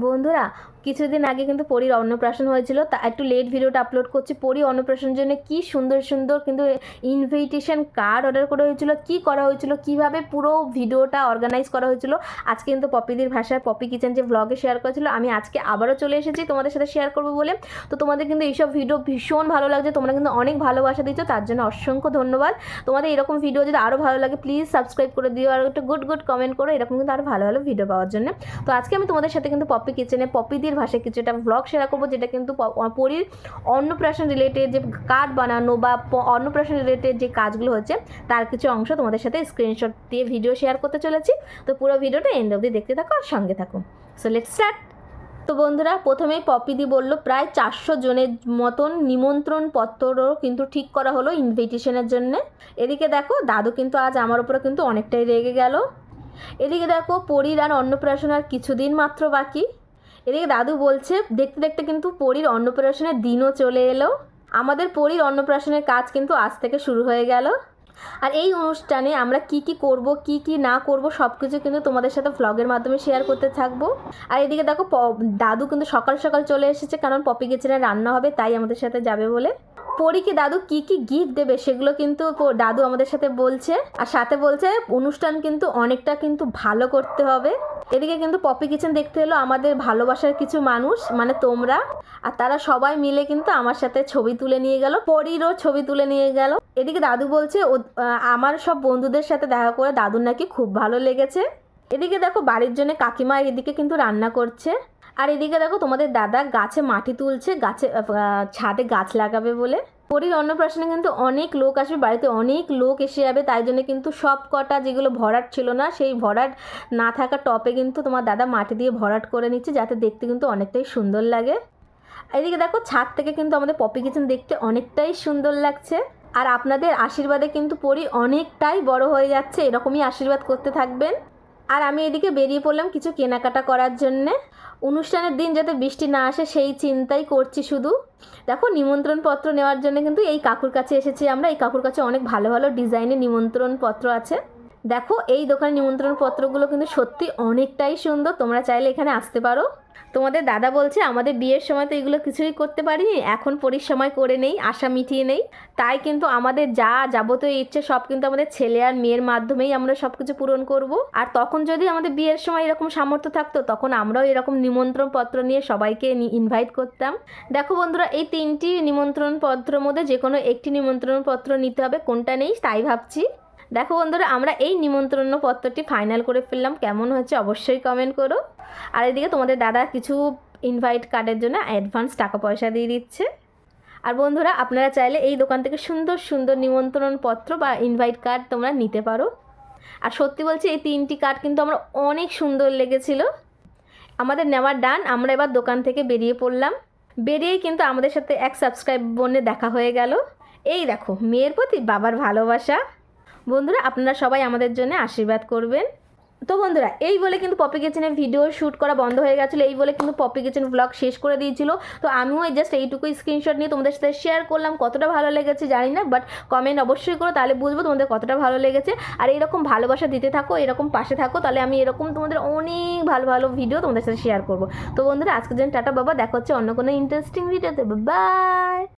বন্ধুরা কিছুদিন আগে কিন্তু পরীর অন্নপ্রাশন হয়েছিল, তা একটু লেট ভিডিওটা আপলোড করছি। পরী অন্নপ্রাশনের জন্য কি সুন্দর সুন্দর কিন্তু ইনভিটেশন কার্ড অর্ডার করা হয়েছিল, কি করা হয়েছিল, কীভাবে পুরো ভিডিওটা অর্গানাইজ করা হয়েছিল, আজকে কিন্তু পপিদির ভাষায় পপি কিচেন যে ব্লগে শেয়ার করেছিল, আমি আজকে আবারও চলে এসেছি তোমাদের সাথে শেয়ার করব বলে। তো তোমাদের কিন্তু এইসব ভিডিও ভীষণ ভালো লাগছে, তোমরা কিন্তু অনেক ভালোবাসা দিচ্ছ, তার জন্য অসংখ্য ধন্যবাদ। তোমাদের এরকম ভিডিও যদি আরও ভালো লাগে প্লিজ সাবস্ক্রাইব করে দিও আর একটা গুড গুড কমেন্ট করো, এরকম কিন্তু আরও ভালো ভালো ভিডিও পাওয়ার জন্য। তো আজকে আমি তোমাদের সাথে কিন্তু পপি কিচেনে, পপিদির ভাষায় কিছুটা ব্লগ শেয়ার করব, যেটা কিন্তু পরীর অন্নপ্রাশন রিলেটেড যে কার্ড বানানো বা অন্নপ্রাশন রিলেটেড যে কাজগুলো হচ্ছে, তার কিছু অংশ তোমাদের সাথে স্ক্রিনশট দিয়ে ভিডিও শেয়ার করতে চলেছি। তো পুরো ভিডিওটা এন্ড অবধি দেখতে থাকো আর সঙ্গে থাকো। সো লেট স্টার্ট তো বন্ধুরা প্রথমেই পপিদি বলল, প্রায় চারশো জনের মতন নিমন্ত্রণ পত্রও কিন্তু ঠিক করা হলো ইনভিটেশনের জন্য। এদিকে দেখো, দাদু কিন্তু আজ আমার উপরে কিন্তু অনেকটাই রেগে গেল। এদিকে দেখো, পরীর আর অন্নপ্রাশন আর কিছুদিন মাত্র বাকি। এদিকে দাদু বলছে, দেখতে দেখতে কিন্তু পরীর অন্নপ্রাশনের দিনও চলে এলো। আমাদের পরীর অন্নপ্রাশনের কাজ কিন্তু আজ থেকে শুরু হয়ে গেল। আর এই অনুষ্ঠানে আমরা কি কি করব, কি কি না করব সব কিছু কিন্তু তোমাদের সাথে ভ্লগের মাধ্যমে শেয়ার করতে থাকব। আর এদিকে দেখো দাদু কিন্তু সকাল সকাল চলে এসেছে, কারণ পপি কিচেনে রান্না হবে, তাই আমাদের সাথে যাবে বলে। পরীকে দাদু কি কি গিফট দেবে, সেগুলো কিন্তু দাদু আমাদের সাথে বলছে। আর সাথে বলছে, অনুষ্ঠান কিন্তু অনেকটা কিন্তু ভালো করতে হবে। এদিকে কিন্তু পপি কিচেন দেখতে এলো আমাদের ভালোবাসার কিছু মানুষ মানে তোমরা। আর তারা সবাই মিলে কিন্তু আমার সাথে ছবি তুলে নিয়ে গেল, পরীরও ছবি তুলে নিয়ে গেল। এদিকে দাদু বলছে আমার সব বন্ধুদের সাথে দেখা করে দাদুর নাকি খুব ভালো লেগেছে। এদিকে দেখো বাড়ির জন্য কাকিমা এদিকে কিন্তু রান্না করছে। আর এদিকে দেখো তোমাদের দাদা গাছে মাটি তুলছে, গাছে ছাদে গাছ লাগাবে বলে। পরীর অন্নপ্রাশনে কিন্তু অনেক লোক আসবে, বাড়িতে অনেক লোক এসে যাবে, তাই জন্য কিন্তু সব কটা যেগুলো ভরাট ছিল না, সেই ভরাট না থাকা টপে কিন্তু তোমার দাদা মাটি দিয়ে ভরাট করে নিচ্ছে, যাতে দেখতে কিন্তু অনেকটাই সুন্দর লাগে। এদিকে দেখো, ছাদ থেকে কিন্তু আমাদের পপি কিচেন দেখতে অনেকটাই সুন্দর লাগছে। আর আপনাদের আশীর্বাদে কিন্তু পরি অনেকটাই বড় হয়ে যাচ্ছে, এরকমই আশীর্বাদ করতে থাকবেন। আর আমি এদিকে বেরিয়ে পড়লাম কিছু কেনাকাটা করার জন্যে। অনুষ্ঠানের দিন যাতে বৃষ্টি না আসে সেই চিন্তাই করছি শুধু। দেখো নিমন্ত্রণ পত্র নেওয়ার জন্য কিন্তু এই কাকুর কাছে এসেছি আমরা। এই কাকুর কাছে অনেক ভালো ভালো ডিজাইনের নিমন্ত্রণ পত্র আছে। দেখো, এই দোকানের নিমন্ত্রণ পত্রগুলো কিন্তু সত্যি অনেকটাই সুন্দর। তোমরা চাইলে এখানে আসতে পারো। তোমাদের দাদা বলছে, আমাদের বিয়ের সময় তো এগুলো কিছুই করতে পারিনি। এখন পরির সময় করে নেই, আশা মিটিয়ে নেই। তাই কিন্তু আমাদের যা যাবতীয় ইচ্ছে, সব কিন্তু আমাদের ছেলে আর মেয়ের মাধ্যমেই আমরা সব কিছু পূরণ করব। আর তখন যদি আমাদের বিয়ের সময় এরকম সামর্থ্য থাকতো, তখন আমরাও এরকম নিমন্ত্রণ পত্র নিয়ে সবাইকে ইনভাইট করতাম। দেখো বন্ধুরা, এই তিনটি নিমন্ত্রণ পত্রের মধ্যে যে কোনো একটি নিমন্ত্রণ পত্র নিতে হবে, কোনটা নেই, তাই ভাবছি। দেখো বন্ধুরা, আমরা এই নিমন্ত্রণ পত্রটি ফাইনাল করে ফেললাম। কেমন হচ্ছে অবশ্যই কমেন্ট করো। আর এদিকে তোমাদের দাদা কিছু ইনভাইট কার্ডের জন্য অ্যাডভান্স টাকা পয়সা দিয়ে দিচ্ছে। আর বন্ধুরা, আপনারা চাইলে এই দোকান থেকে সুন্দর সুন্দর নিমন্ত্রণ পত্র বা ইনভাইট কার্ড তোমরা নিতে পারো। আর সত্যি বলছি, এই তিনটি কার্ড কিন্তু আমার অনেক সুন্দর লেগেছিল। আমাদের নেওয়ার ডান আমরা এবার দোকান থেকে বেরিয়ে পড়লাম। বেরিয়েই কিন্তু আমাদের সাথে এক সাবস্ক্রাইব বোনে দেখা হয়ে গেল। এই দেখো, মেয়ের প্রতি বাবার ভালোবাসা। বন্ধুরা, আপনারা সবাই আমাদের জন্য আশীর্বাদ করবেন। তো বন্ধুরা, এই বলে কিন্তু পপি কিচেনের ভিডিও শ্যুট করা বন্ধ হয়ে গেছিল। এই বলে কিন্তু পপি কিচেন ব্লগ শেষ করে দিয়েছিল। তো আমিও জাস্ট এইটুকুই স্ক্রিনশট নিয়ে তোমাদের সাথে শেয়ার করলাম, কতটা ভালো লেগেছে জানি না বাট কমেন্ট অবশ্যই করো, তাহলে বুঝব তোমাদের কতটা ভালো লেগেছে। আর এরকম ভালোবাসা দিতে থাকো, এরকম পাশে থাকো, তাহলে আমি এরকম তোমাদের অনেক ভালো ভালো ভিডিও তোমাদের সাথে শেয়ার করব। তো বন্ধুরা, আজকের জন্য টাটা বাবা, দেখা হচ্ছে অন্য কোনো ইন্টারেস্টিং ভিডিওতে বাই